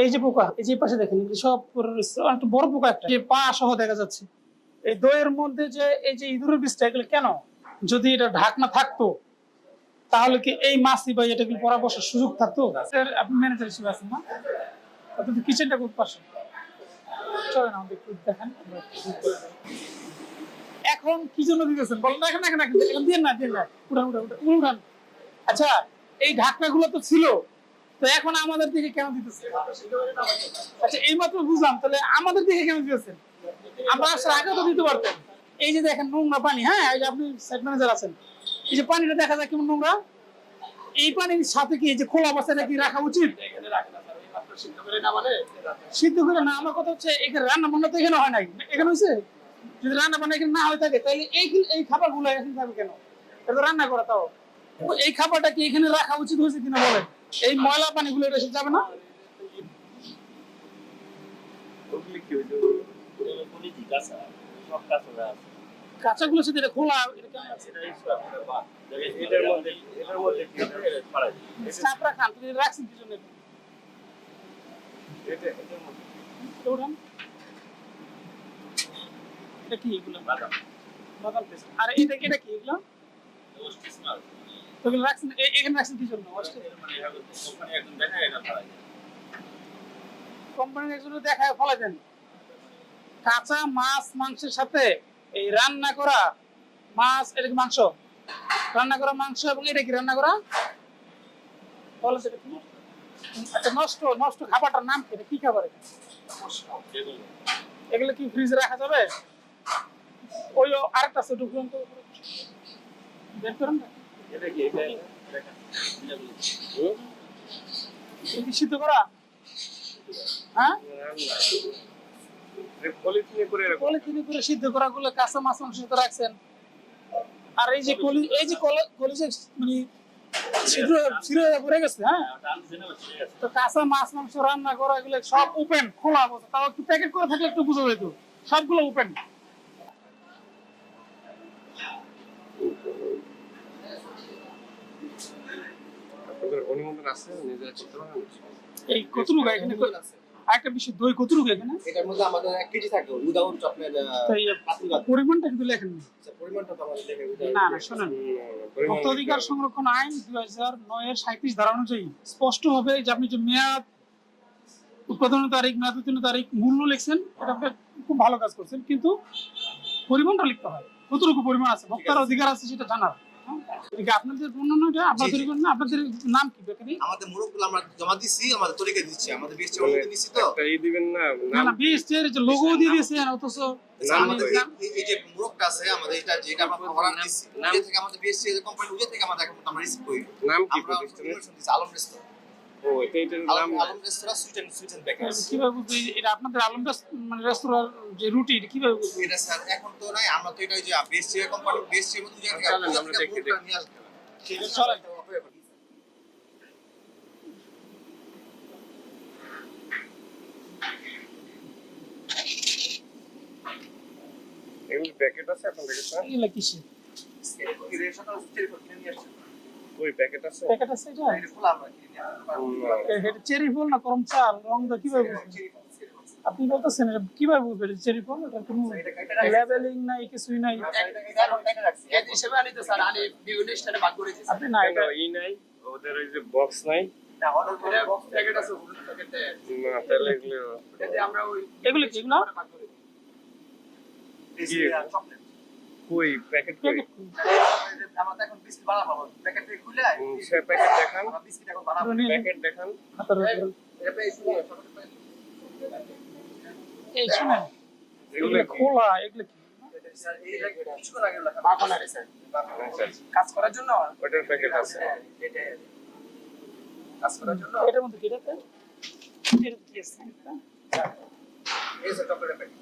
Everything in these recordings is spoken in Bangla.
এই যে পোকা, এই যে পাশে দেখেন সব রয়েছে। একটা বড় পোকা একটা। পা সহ দেখা যাচ্ছে। এই দইয়ের মধ্যে যে, এই যে ইঁদুরের বিষটা এগুলো কেন? যদি এটা ঢাকনা থাকতো, তাহলে কি এই মাছি বা এটা কি পরামর্শের সুযোগ থাকতো? আপনি ম্যানেজার হিসেবে আছেন না? আপনি কিচেনটা করতে পারছেন চলেন আমাদের একটু দেখেন। একটু পারি। এখন কি জন্য দিতেছেন? বলেন না, এখন এখন এখন দিয়ে না দিয়ে না। উঠান উঠান। উঠান। আচ্ছা এই ঢাকনাগুলো তো ছিল। তো এখন আমাদের দিকে কেন দিতেছে? আচ্ছা বুঝলাম, তাহলে আমাদের দিকে কেন দিতেছেন আমরা আসার আগে তো দিতে পারতেন এই যে দেখেন নোংরা পানি হ্যাঁ এই যে আপনি সাইড ম্যানেজার আছেন, এই যে পানিটা দেখা যায় কেমন নোংরা? এই পানির সাথে কি এই যে খোলা অবস্থায় কি রাখা উচিত? সিদ্ধ করে না, আমার কথা হচ্ছে এখানে রান্না বান্না তো এখানে হয় নাই। এখানে হয়েছে যদি রান্না বান্না এখানে না হয়ে থাকে, তাহলে এই এই খাবারগুলো এখানে থাকবে কেন? এটা রান্না করা তাও। এই খাবারটা কি এখানে রাখা উচিত হয়েছে কিনা বলেন? এই ময়লা পানিগুলো এটা যাবে না? ওগুলি কি হয়েছে ওগুলো পলিথিক কাঁচা সব কাঁচা আছে কাঁচাগুলো সাথে এটা কি এটা কি এটা কি এগুলো? কাঁচা মাছ, মাংসের সাথে এই রান্না করা মাছ, এটা মাংস? রান্না করা মাংস এবং এটা কি রান্না করা? বলো সেটা আচ্ছা নষ্ট নষ্ট খাবারটার নাম কি? কি খাবার এগুলো কি ফ্রিজে রাখা যাবে? ওই আরেকটা আছে একটু ঘুরন্ত বের করেন না হ্যাঁ আর এই যে কলি এই যে কলি কলি মানে ছিদ্র ছিদ্র পড়ে গেছে হ্যাঁ তো কাঁচা মাছ মাংস রান্না করা এগুলো সব ওপেন খোলা অবস্থা তাও একটু প্যাকেট করে একটু বুঝা যেত সবগুলো ওপেন অনুমোদন আছে নিজেরা চিত্র এই কতটুকু এখানে আরেকটা বিষয় দই কতটুকু এখানে? এটার মধ্যে আমাদের এক কেজি থাকে তো এই পরিমাণটা কিন্তু লেখেন না। পরিমাণটা তো আমাদের না না শোনেন। ভোক্তা অধিকার সংরক্ষণ আইন দুই হাজার নয়ের সাঁত্রিশ ধারা অনুযায়ী স্পষ্ট হবে যে আপনি যে মেয়াদ উৎপাদনের তারিখ মেয়াদ উত্তীর্ণ তারিখ মূল্য লিখছেন এটা আপনি খুব ভালো কাজ করছেন। কিন্তু পরিমাণটা লিখতে হয়। কতটুকু পরিমাণ আছে? ভোক্তার অধিকার আছে সেটা জানার। এটা কি এটা আপনারা তৈরি করেন আপনাদের নাম কি বেকারি? আমাদের মুরগগুলো আমরা জমা দিচ্ছি আমাদের তরিকা দিচ্ছি আমাদের বিএসটি অনুমতি নিচ্ছি তো। একটা দিবেন না না না বিএসটি এর যে লোগো দিয়ে দিয়েছেন অথচ নাম আমাদের নাম- এই- এই যে মুরগটা আছে আমাদের এটা যেটা আমরা অর্ডার দিচ্ছি ওই থেকে আমাদের বিএসটি কোম্পানি ওই থেকে আমাদের আমরা রিসিভ করি। নাম কি প্রতিষ্ঠানের? আলম ও এটা এটার নাম আলম আলম রেস্তোরাঁ sweet and sweet and bakers কীভাবে বুঝব এই- এটা আপনাদের আলম মানে রেস্তোরাঁর যে রুটি এটা কীভাবে বুঝব? এটা স্যার এখন তো নাই আমরা তো এটা ওই যে বিএসটি কোম্পানি বিএসটি এর মধ্যে জায়গা চলেন, আমরা থেকে দেখি। ঠিক আছে, চলেন। এগুলো প্যাকেট আছে এখন দেখেছেন এগুলা কিসে এই রেশন আর টেলিফোন কিনে নিয়ে আসছে ওই প্যাকেট আছে? প্যাকেট আছে এটা? এটা খোলা আমরা কিনে নিয়ে আসব এটা চেরি ফল না করম চাল? রং দা কীভাবে আপনি বলতেছেন কীভাবে বুঝবেন চেরি ফল এটা কোনো লেবেলিং নাই কিছুই নাই? আপনি না এটা ই নাই ওদের ওই যে বক্স নাই। না এগুলো এগুলো কি এগুলো? কই? প্যাকেট কই? প্যাকেট সে প্যাকেট দেখান। নিয়ে প্যাকেট দেখান। এই শুনেন এগুলো এগুলো খোলা এগুলো কি? আচ্ছা, কাজ করার জন্য? ওটার প্যাকেট আছে। কাজ করার জন্য? এটার মধ্যে কি এটাতে এটাতে কি আছে এই যে চকলেটের প্যাকেট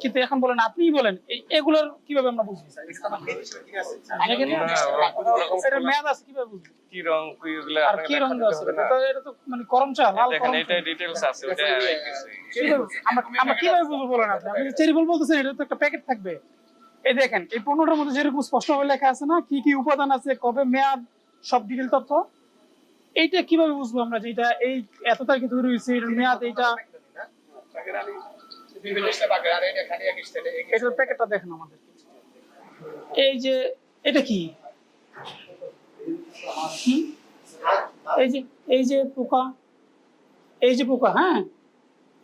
কিন্তু এখন বলেন আপনিই বলেন এই- এগুলোর কীভাবে আমরা বুঝব? এটা মেয়াদ আছে কীভাবে বুঝব? কি রং কি ওগুলা আর কি রঙ আছে? এটা তো- মানে করম চা লাল দেখেন এটা ডিটেইলস আছে ওটা আরেক কিছু। কিভাবে- আমরা আমরা কীভাবে বুঝব বলেন আপনি? আপনি চেরি বলতেছেন এটা তো একটা প্যাকেট থাকবে। এই দেখেন এই পণ্যটার মধ্যে যেরকম স্পষ্টভাবে লেখা আছে না কি কি উপাদান আছে কবে মেয়াদ সব ডিটেল তথ্য এইটা কীভাবে বুঝব আমরা যে এটা এই এত তারিখে তৈরি হয়েছে এটার মেয়াদ এই যে, এটা কি? পোকা হ্যাঁ?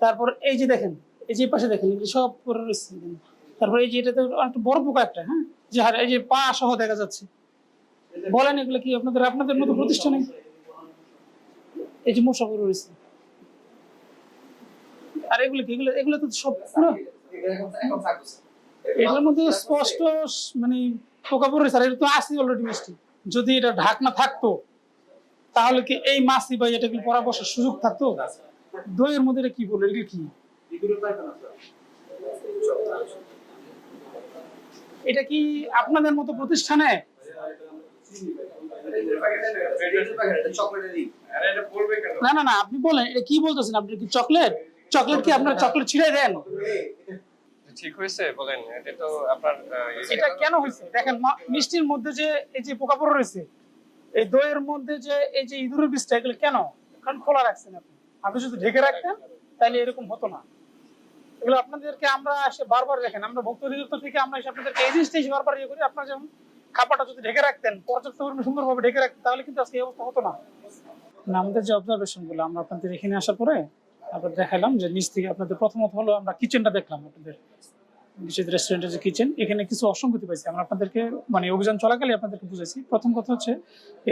তারপর এই যে দেখেন, এই যে পাশে দেখেন সব পরে রয়েছে। তারপর এই যে এটা তো একটা বড় পোকা একটা হ্যাঁ? যে হার এই যে পা সহ দেখা যাচ্ছে। বলেন এগুলো কি আপনাদের আপনাদের মতো প্রতিষ্ঠানে? এই যে মশা পরে রয়েছে। আর এগুলো কি? এগুলো এগুলো তো সব পুরো এগুলোর মধ্যে স্পষ্ট মানে পোকা পড়ে স্যার এটা তো আসি অলরেডি মিষ্টি। যদি এটা ঢাকনা থাকতো তাহলে কি এই মাছি বা এটা কি পরা বসার সুযোগ থাকতো? দইয়ের মধ্যে এটা কি বলে? এগুলো কি? এটা কি আপনাদের মতো প্রতিষ্ঠানে? এটা না না না আপনি বলেন এটা কি বলতেছেন? আপনি কি চকলেট? চকলেট কি আপনার চকলেট ছিঁড়ে দেন? ঠিক হয়েছে বলেন এটা তো আপনার এটা কেন হয়েছে? দেখেন মিষ্টির মধ্যে যে এই যে পোকা পড়ে রয়েছে এই দইয়ের মধ্যে যে এই যে ইঁদুরের বীজটা এগুলো কেন? কারণ খোলা রাখছেন আপনি। আপনি যদি ঢেকে রাখতেন তাহলে এরকম হতো না। এগুলো আপনাদেরকে আমরা এসে বারবার দেখেন আমরা ভক্ত অধিদপ্তর থেকে আমরা এসে আপনাদেরকে এই জিনিসটা এসে বারবার ইয়ে করি আপনারা যেমন খাবারটা যদি ঢেকে রাখতেন পর্যাপ্ত পরিমাণে সুন্দরভাবে ঢেকে রাখতেন তাহলে কিন্তু আজকে এই অবস্থা হতো না। না, আমাদের যে অবজারভেশনগুলো আমরা আপনাদের এখানে আসার পরে আপনাদের দেখালাম যে নিচ থেকে আপনাদের প্রথমত হলো আমরা কিচেনটা দেখলাম আপনাদের। নিশ্চিত রেস্টুরেন্টের যে কিচেন এখানে কিছু অসঙ্গতি পাইছি। আমরা আপনাদেরকে মানে অভিযান চলাকালে আপনাদেরকে বুঝেছি প্রথম কথা হচ্ছে,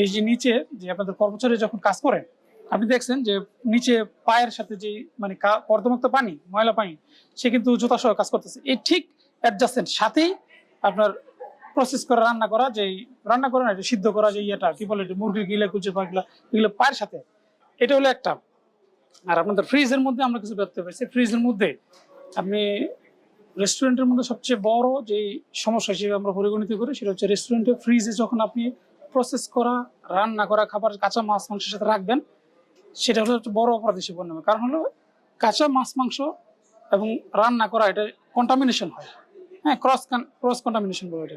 এই যে নিচে যে আপনাদের কর্মচারী যখন কাজ করেন আপনি দেখছেন যে নিচে পায়ের সাথে যে মানে কর্দমাক্ত পানি, ময়লা পানি, সে কিন্তু জুতা সহ কাজ করতেছে। এই ঠিক অ্যাডজাস্টেন্ট সাথেই আপনার প্রসেস করা, রান্না করা, যে রান্না করা না সিদ্ধ করা যে ইয়েটা, কি বলে মুরগি গিলে কুচে পাগলা, এগুলো পায়ের সাথে। এটা হলো একটা। আর আপনাদের ফ্রিজের মধ্যে আমরা কিছু দেখতে পাইছি ফ্রিজের মধ্যে আপনি রেস্টুরেন্টের মধ্যে সবচেয়ে বড় যে সমস্যা হিসেবে আমরা পরিগণিত করি, সেটা হচ্ছে রেস্টুরেন্টে ফ্রিজে যখন আপনি প্রসেস করা, রান্না করা খাবার, কাঁচা মাছ, মাংসের সাথে রাখবেন, সেটা হলো বড় অপরাধ হিসেবে গণ্য কারণ হলো কাঁচা মাছ, মাংস এবং রান্না করা, এটা কন্টামিনেশন হয়। হ্যাঁ ক্রস ক্রস কন্টামিনেশন বলে এটা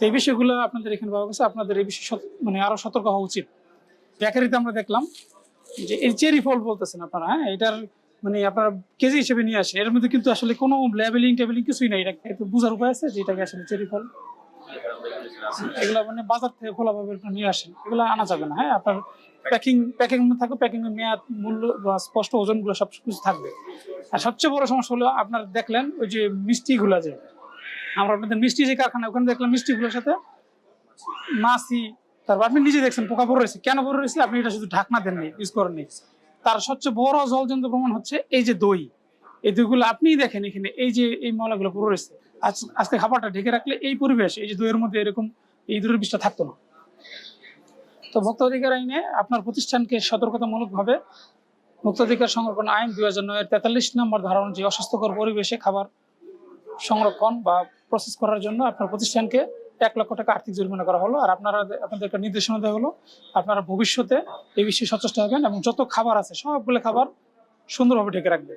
তো এই বিষয়গুলো আপনাদের এখানে পাওয়া গেছে। আপনাদের এই বিষয়ে মানে আরও সতর্ক হওয়া উচিত। বেকারিতে আমরা দেখলাম যে এই চেরি ফল বলতেছেন আপনারা হ্যাঁ? এটার মানে আপনারা কেজি হিসেবে নিয়ে আসে এর মধ্যে কিন্তু আসলে কোনো লেবেলিং টেবিলিং কিছুই নাই। এটা একটু বোঝার উপায় আছে যে এটাকে আসলে চেরি ফল? এগুলো মানে বাজার থেকে খোলাভাবে নিয়ে আসেন। এগুলো আনা যাবে না হ্যাঁ? আপনার প্যাকিং প্যাকিং থাকবে, প্যাকিং এর মেয়াদ, মূল্য বা স্পষ্ট ওজনগুলো সব কিছু থাকবে। আর সবচেয়ে বড় সমস্যা হলো আপনার দেখলেন ওই যে মিষ্টিগুলো যে, আমরা আপনাদের মিষ্টি যে কারখানা, ওখানে দেখলাম মিষ্টিগুলোর সাথে মাছি তারপর আপনি নিজে দেখছেন, পোকা পড়ে রয়েছে। কেন পড়ে রয়েছে? আপনি এটা শুধু ঢাকনা দেননি ইউজ করেননি। তার সবচেয়ে বড় জলজন্ত প্রমাণ হচ্ছে এই যে দই। এই দইগুলো আপনিই দেখেন এখানে, এই যে এই ময়লাগুলো পড়ে রয়েছে। আজ, আজকে খাবারটা ঢেকে রাখলে এই পরিবেশ, এই যে দইয়ের মধ্যে এরকম এই দূরের বিষটা থাকতো না। তো ভোক্তা অধিকার আইনে আপনার প্রতিষ্ঠানকে সতর্কতামূলক সতর্কতামূলকভাবে ভোক্তাধিকার সংরক্ষণ আইন দুই হাজার নয়ের তেতাল্লিশ নম্বর ধারণ যে অস্বাস্থ্যকর পরিবেশে খাবার সংরক্ষণ বা প্রসেস করার জন্য আপনার প্রতিষ্ঠানকে এক লক্ষ টাকা আর্থিক জরিমানা করা হলো। আর আপনারা আপনাদের একটা নির্দেশনা দেওয়া হলো, আপনারা ভবিষ্যতে এই বিষয়ে সচেষ্ট হবেন এবং যত খাবার আছে, সবগুলো খাবার সুন্দরভাবে ঢেকে রাখবে